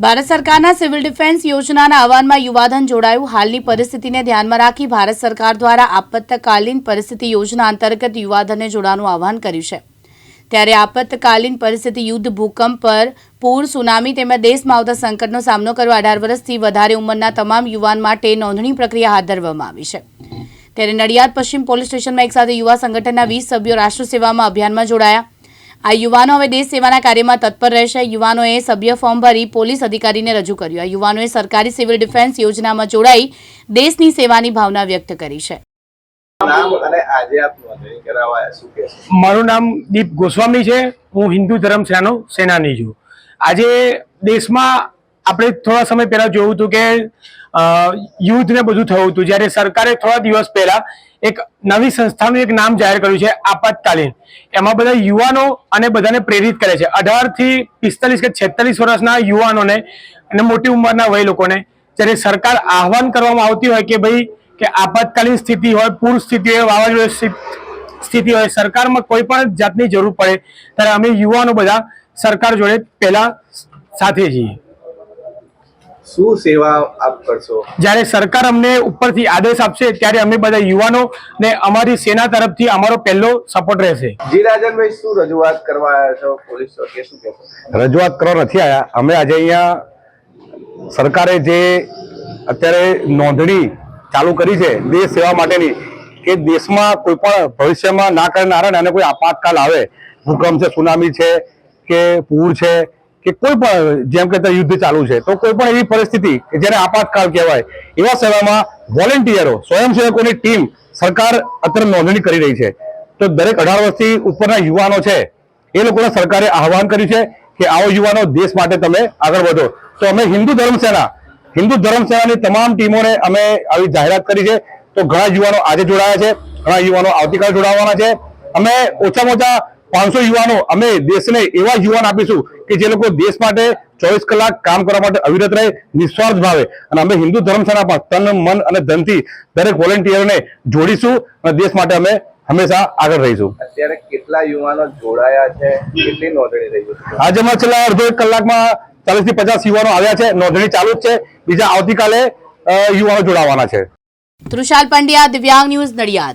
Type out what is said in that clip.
ભારત સરકારના civil defence યોજનાના આહવાનમાં યુવાધન જોડાયું. હાલની પરિસ્થિતિને ધ્યાનમાં રાખી ભારત સરકાર દ્વારા આપત્તકાલીન પરિસ્થિતિ યોજના અંતર્ગત યુવાધનને જોડાવાનું આહવાન કર્યું છે. ત્યારે આપત્તકાલીન પરિસ્થિતિ યુદ્ધ ભૂકંપ પર પૂર, સુનામી તેમજ દેશમાં આવતા સંકટનો સામનો કરવા અઢાર વર્ષથી વધારે ઉંમરના તમામ યુવાન માટે નોંધણી પ્રક્રિયા હાથ ધરવામાં આવી છે. ત્યારે નડિયાદ પશ્ચિમ પોલીસ સ્ટેશનમાં એક સાથે યુવા સંગઠનના વીસ સભ્યો રાષ્ટ્ર સેવામાં અભિયાનમાં જોડાયા. આ યુવાનો હવે દેશ સેવાના કાર્યમાં તત્પર રહેશે. યુવાનોએ સભ્ય ફોર્મ ભરી પોલીસ અધિકારીને રજૂ કર્યું. આ યુવાનોએ સરકારી સિવિલ ડિફેન્સ યોજનામાં જોડાઈ દેશની સેવાની ભાવના વ્યક્ત કરી છે. મારું નામ દીપ ગોસ્વામી છે. હું હિન્દુ ધર્મ સેનાનો સેનાની છું. આજે દેશમાં આપણે થોડા સમય પહેલા જોયું હતું કે યુદ્ધ ને બધું થયું હતું. જ્યારે સરકારે થોડા દિવસ પહેલા એક નવી સંસ્થાનું એક નામ જાહેર કર્યું છે, આપાતકાલીન. એમાં બધા યુવાનો અને બધાને પ્રેરિત કરે છે. અઢારથી પિસ્તાલીસ કે છેતાલીસ વર્ષના યુવાનોને અને મોટી ઉંમરના વય લોકોને જ્યારે સરકાર આહવાન કરવામાં આવતી હોય કે ભાઈ, કે આપાતકાલીન સ્થિતિ હોય, પૂર સ્થિતિ હોય, વાવાઝોડું સ્થિતિ હોય, સરકારમાં કોઈ પણ જાતની જરૂર પડે, ત્યારે અમે યુવાનો બધા સરકાર જોડે પહેલા સાથે જઈએ શું સેવા આપ કરશો? જ્યારે સરકાર અમને ઉપરથી આદેશ આપશે ત્યારે અમે બધા યુવાનો ને અમારી સેના તરફથી અમારો પહેલો સપોર્ટ રહેશે. જી રાજનભાઈ શું રજૂઆત કરવા આવ્યા છો? પોલીસ ચોકી શું કહેશો? રજૂઆત કરવા નથી આવ્યા અમે આજે અહીંયા સરકારે જે અત્યારે નોંધણી ચાલુ કરી છે દેશ સેવા માટેની કે દેશમાં કોઈ પણ ભવિષ્યમાં ના કરનારા અને કોઈ આપાતકાલ આવે. ભૂકંપ છે સુનામી છે કે પૂર છે કે કોઈ પણ, જેમ કે યુદ્ધ ચાલુ છે, તો કોઈ પણ એવી પરિસ્થિતિ કે જેને આપાતકાળ કહેવાય, એવા સેવામાં વોલેન્ટિયરો સ્વયંસેવકોની ટીમ સરકાર અત્યારે નોંધણી કરી રહી છે. તો દરેક અઢાર વર્ષથી ઉપરના યુવાનો છે, એ લોકોને સરકારે આહવાન કર્યું છે કે આવો યુવાનો દેશ માટે તમે આગળ વધો. તો અમે હિન્દુ ધર્મ સેના, હિન્દુ ધર્મ સેનાની તમામ ટીમોને અમે આવી જાહેરાત કરી છે. તો ઘણા યુવાનો આજે જોડાયા છે, ઘણા યુવાનો આવતીકાલે જોડાવાના છે. અમે ઓછામાં ઓછા પાંચસો યુવાનો અમે દેશને એવા યુવાન આપીશું કે જે લોકો દેશ માટે ચોવીસ કલાક કામ કરવા માટે અવિરત રહે નિસ્વાર્થ ભાવે. અને અમે હિન્દુ ધર્મશાળા પણ તન મન અને ધનથી દરેક વોલેન્ટિયરને જોડીશું અને દેશ માટે અમે હંમેશા આગળ રહીશું. અત્યારે કેટલા યુવાનો જોડાયા છે? કેટલી નોંધણી થઈ છે? આજે છેલ્લા અડધો એક કલાકમાં ચાલીસથી પચાસ યુવાનો આવ્યા છે. નોંધણી ચાલુ જ છે. બીજા આવતીકાલે અ, યુવાનો જોડાવાના છે. તૃષાલ પંડ્યા દિવ્યાંગ ન્યૂઝ નડિયાદ.